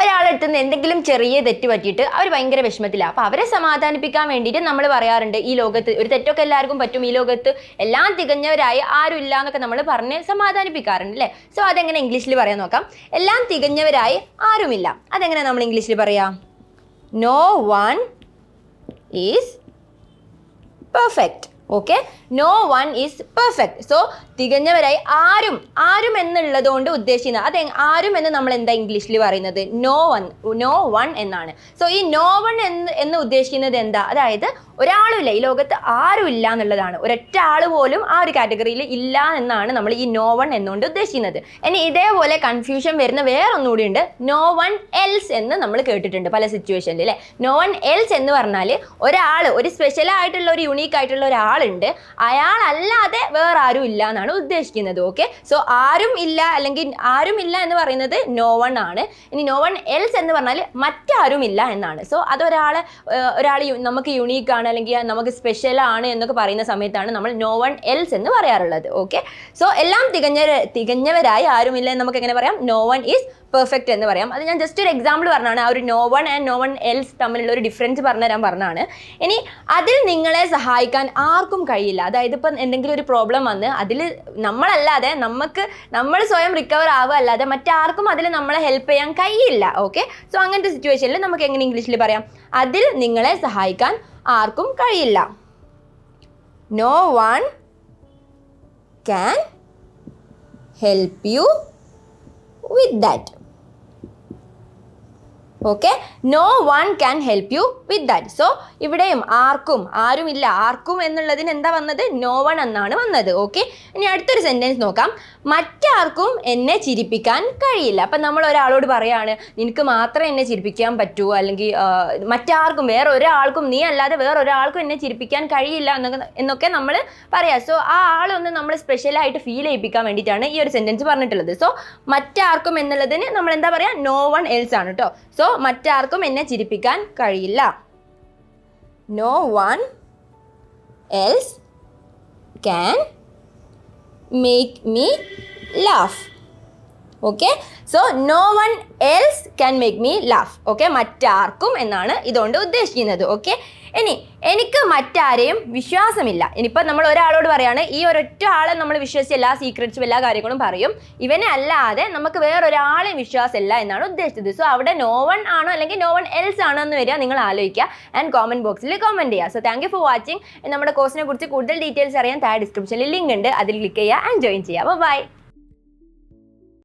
ഒരാളെടുത്ത് നിന്ന് എന്തെങ്കിലും ചെറിയ തെറ്റ് പറ്റിയിട്ട് അവർ ഭയങ്കര വിഷമത്തിലാണ് അപ്പോൾ അവരെ സമാധാനിപ്പിക്കാൻ വേണ്ടിയിട്ട് നമ്മൾ പറയാറുണ്ട് ഈ ലോകത്ത് ഒരു തെറ്റൊക്കെ എല്ലാവർക്കും പറ്റും ഈ ലോകത്ത് എല്ലാം തികഞ്ഞവരായി ആരും ഇല്ല എന്നൊക്കെ നമ്മൾ പറഞ്ഞ് സമാധാനിപ്പിക്കാറുണ്ട് അല്ലേ? സോ അതെങ്ങനെ ഇംഗ്ലീഷിൽ പറയാൻ നോക്കാം. എല്ലാം തികഞ്ഞവരായി ആരുമില്ല. അതെങ്ങനെ നമ്മൾ ഇംഗ്ലീഷിൽ പറയാം? No one is perfect okay no one is perfect so തികഞ്ഞവരായി ആരും ആരും എന്നുള്ളത് കൊണ്ട് ഉദ്ദേശിക്കുന്നത് അത് ആരും എന്ന് നമ്മൾ എന്താ ഇംഗ്ലീഷിൽ പറയുന്നത്? നോ വൺ നോ വൺ എന്നാണ്. സോ ഈ നോ വൺ എന്ന് എന്ന് ഉദ്ദേശിക്കുന്നത് എന്താ? അതായത് ഒരാളുമില്ല ഈ ലോകത്ത് ആരും ഇല്ല എന്നുള്ളതാണ്. ഒരൊറ്റ ആൾ പോലും ആ ഒരു കാറ്റഗറിയിൽ ഇല്ല എന്നാണ് നമ്മൾ ഈ നോ വൺ എന്നുകൊണ്ട് ഉദ്ദേശിക്കുന്നത്. ഇനി ഇതേപോലെ കൺഫ്യൂഷൻ വരുന്ന വേറെ ഒന്നുകൂടി ഉണ്ട്. നോ വൺ എൽസ് എന്ന് നമ്മൾ കേട്ടിട്ടുണ്ട് പല സിറ്റുവേഷനിൽ അല്ലേ നോ വൺ എൽസ് എന്ന് പറഞ്ഞാൽ ഒരാൾ ഒരു സ്പെഷ്യലായിട്ടുള്ള ഒരു യുണീക്ക് ആയിട്ടുള്ള ഒരാളുണ്ട്. അയാളല്ലാതെ വേറെ ആരും ഇല്ല എന്നാണ് ഉദ്ദേശിക്കുന്നത്. ഓക്കെ സോ ആരും ഇല്ല അല്ലെങ്കിൽ ആരും ഇല്ല എന്ന് പറയുന്നത് നോ വൺ ആണ്. ഇനി നോ വൺ എൽസ് എന്ന് പറഞ്ഞാൽ മറ്റാരും ഇല്ല എന്നാണ്. സോ അതൊരാളെ ഒരാൾ നമുക്ക് യുണീക്ക് ആണ് അല്ലെങ്കിൽ നമുക്ക് സ്പെഷ്യൽ ആണ് എന്നൊക്കെ പറയുന്ന സമയത്താണ് നമ്മൾ നോ വൺ എൽസ് എന്ന് പറയാറുള്ളത്. ഓക്കെ സോ എല്ലാം തികഞ്ഞ തികഞ്ഞവരായി ആരുമില്ല എന്ന് നമുക്ക് എങ്ങനെ പറയാം? നോ വൺ ഈസ് പെർഫെക്റ്റ് എന്ന് പറയാം. അത് ഞാൻ ജസ്റ്റ് ഒരു എക്സാമ്പിൾ പറഞ്ഞാണ്. ആ ഒരു no one and no one else തമ്മിലുള്ള ഒരു ഡിഫറൻസ് പറഞ്ഞു തരാൻ പറഞ്ഞാണ്. ഇനി അതിൽ നിങ്ങളെ സഹായിക്കാൻ ആർക്കും കഴിയില്ല. അതായത് ഇപ്പം എന്തെങ്കിലും ഒരു പ്രോബ്ലം വന്ന് അതിൽ നമ്മളല്ലാതെ നമുക്ക് നമ്മൾ സ്വയം റിക്കവർ ആവുക അല്ലാതെ മറ്റാർക്കും അതിൽ നമ്മളെ ഹെൽപ്പ് ചെയ്യാൻ കഴിയില്ല. ഓക്കെ സോ അങ്ങനത്തെ സിറ്റുവേഷനിൽ നമുക്ക് എങ്ങനെ ഇംഗ്ലീഷിൽ പറയാം? അതിൽ നിങ്ങളെ സഹായിക്കാൻ ആർക്കും കഴിയില്ല. No one can help you with that okay no one can help you with that so ഇവിടെയും ആർക്കും ആരുമില്ല ആർക്കും എന്നുള്ളതിന് എന്താ വന്നത്? നോ വൺ എന്നാണ് വന്നത്. ഓക്കെ ഇനി അടുത്തൊരു സെന്റൻസ് നോക്കാം. മറ്റാർക്കും എന്നെ ചിരിപ്പിക്കാൻ കഴിയില്ല. അപ്പം നമ്മൾ ഒരാളോട് പറയാണ് നിനക്ക് മാത്രമേ എന്നെ ചിരിപ്പിക്കാൻ പറ്റൂ അല്ലെങ്കിൽ മറ്റാർക്കും വേറെ ഒരാൾക്കും നീ അല്ലാതെ വേറെ ഒരാൾക്കും എന്നെ ചിരിപ്പിക്കാൻ കഴിയില്ല എന്നൊക്കെ എന്നൊക്കെ നമ്മൾ പറയാം. സോ ആ ആളൊന്ന് നമ്മൾ സ്പെഷ്യലായിട്ട് ഫീൽ ചെയ്യിപ്പിക്കാൻ വേണ്ടിയിട്ടാണ് ഈ ഒരു സെന്റൻസ് പറഞ്ഞിട്ടുള്ളത്. സോ മറ്റാർക്കും എന്നുള്ളതിന് നമ്മൾ എന്താ പറയുക നോ വൺ എൽസ് ആണ് കേട്ടോ സോ മറ്റാർക്കും എന്നെ ചിരിപ്പിക്കാൻ കഴിയില്ല. No one else can make me laugh okay so no one else can make me laugh okay മറ്റാർക്കും എന്നാണ് ഇതുകൊണ്ട് ഉദ്ദേശിക്കുന്നത്. ഓക്കെ ഇനി എനിക്ക് മറ്റാരെയും വിശ്വാസമില്ല. ഇനിയിപ്പോൾ നമ്മൾ ഒരാളോട് പറയാണ് ഈ ഒരൊറ്റ ആളെ നമ്മൾ വിശ്വസിച്ച് എല്ലാ സീക്രട്സും എല്ലാ കാര്യങ്ങളും പറയും. ഇവനെ അല്ലാതെ നമുക്ക് വേറൊരാളെയും വിശ്വാസമില്ല എന്നാണ് ഉദ്ദേശിച്ചത്. സോ അവിടെ നോ വൺ ആണോ അല്ലെങ്കിൽ നോ വൺ എൽസ് ആണോ എന്ന് വരിക നിങ്ങൾ ആലോചിക്കുക. ആൻഡ് കോമന്റ് ബോക്സിൽ കോമന്റ് ചെയ്യുക. So thank you for watching നമ്മുടെ കോഴ്സിനെ കുറിച്ച് കൂടുതൽ ഡീറ്റെയിൽസ് അറിയാൻ താഴെ ഡിസ്ക്രിപ്ഷനിൽ ലിങ്ക് ഉണ്ട്. അതിൽ ക്ലിക്ക് ചെയ്യുക ആൻഡ് ജോയിൻ ചെയ്യുക. ബൈ